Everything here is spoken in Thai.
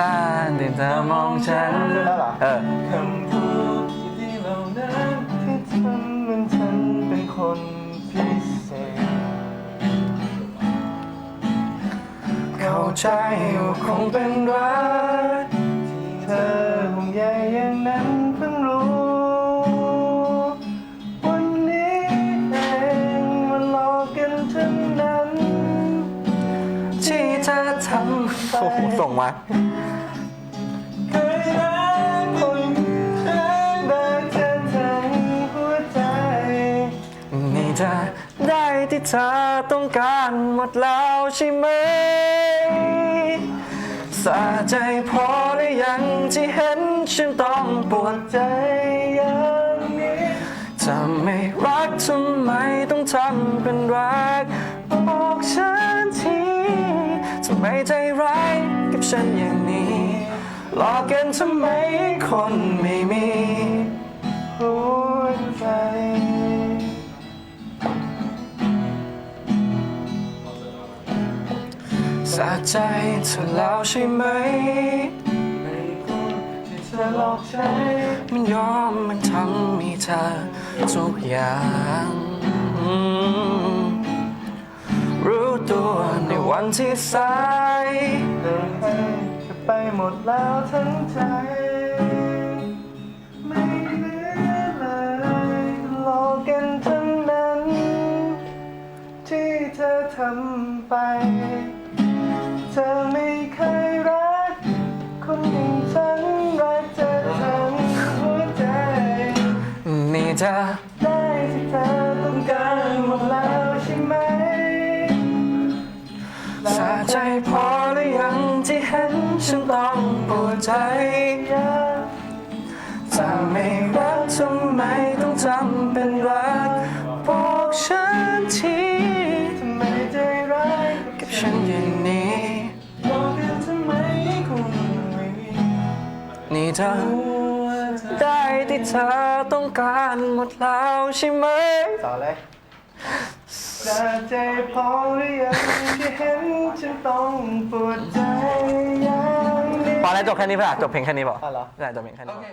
ตาที่เธอมองฉันแล้วเหรอ เออ คำพูดที่เหล่านั้นที่ทำมันฉันเป็นคนพิเศษ เข้าใจว่าคงเป็นรักที่เธอห่วงใยอย่างนั้นเพิ่งรู้ วันนี้เองมันหลอกกันทั้งนั้น ที่เธอทำไปโอ้โหส่งมา ที่เธอต้องการหมดแล้วใช่ไหมสะใจพอหรือยังที่เห็นฉันต้องปวดใจอย่างนี้ถ้าไม่รักทำไมต้องทำเป็นรักบอกฉันทีทำไมใจร้ายกับฉันอย่างนี้หลอกกันทำไมคนไม่มี สะใจเธอแล้วใช่ไหมไม่ควรที่จะหลอกใช้มันยอมมันทำให้เธอทุกอย่าง รู้ตัวในวันที่สายเดินให้เธอไปหมดแล้วทั้งใจ ไม่เหลือเลยหลอกกันทั้งนั้น ที่เธอทำไป เธอไม่เคยรัก คนอย่างฉันรักเธอทั้งหัวใจ นี่จะได้ที่เธอต้องการหมดแล้วใช่ไหมสะใจพอหรือยังที่เห็นฉันต้องปวดใจอยากถ้าไม่รักทำไมต้องทำเป็นรัก เธอหัวใจได้ที่เธอต้องการหมดแล้วใช่ไหม ต่อเลยแต่ใจพอหรือยังที่เห็นฉันต้องปวดใจอย่างนี้พอแล้วจบแค่นี้ป่ะจบเพลงแค่นี้ป่ะอ๋อเหรอ ได้จบเพลงแค่นี้พอ